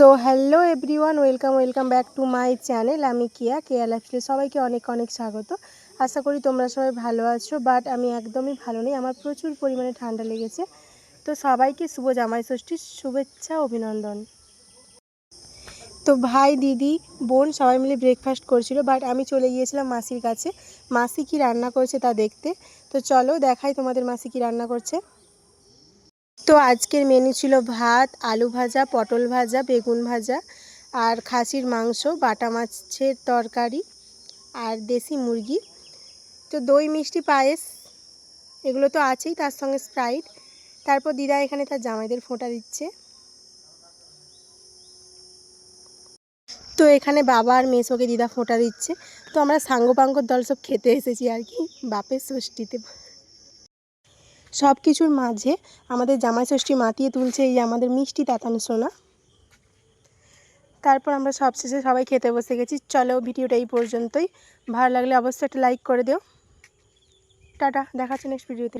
So hello everyone welcome welcome back to my channel আমি কিয়া, কেয়া lifestyle সবাইকে অনেক অনেক স্বাগত। আশা করি তোমরা সবাই ভালো আছো বাট আমি একদমই ভালো নেই। আমার প্রচুর পরিমাণে ঠান্ডা লেগেছে। তো সবাইকে শুভ জামাই ষষ্ঠীর শুভেচ্ছা, অভিনন্দন। তো ভাই, দিদি, বোন সবাই মিলে ব্রেকফাস্ট করছিল বাট আমি চলে গিয়েছিলাম মাসির কাছে। মাসি কি রান্না করছে তা দেখতে। তো চলো দেখাই তোমাদের মাসি কি রান্না করছে। তো আজকের মেনু ছিল ভাত, আলু ভাজা, পটল ভাজা, বেগুন ভাজা আর খাসির মাংস, বাটা মাছের তরকারি আর দেশি মুরগি। তো দই, মিষ্টি, পায়েস এগুলো তো আছেই, তার সঙ্গে স্প্রাইট তারপর দিদা এখানে তার জামাইদের ফোঁটা দিচ্ছে। তো এখানে বাবা আর মেসোকে দিদা ফোঁটা দিচ্ছে। তো আমরা সাঙ্গপাঙ্গর দল সব খেতে এসেছি আর কি, বাপের ষষ্ঠীতে। সব কিছুর মাঝে আমাদের জামাই ষষ্ঠী মাতিয়ে তুলছে এই আমাদের মিষ্টি তাতান সোনা। তারপর আমরা সবশেষে সবাই খেতে বসে গেছি। চলো ভিডিওটা এই পর্যন্তই। ভালো লাগলে অবশ্যই একটা লাইক করে দিও। টাটা, দেখাচ্ছে নেক্সট ভিডিওতে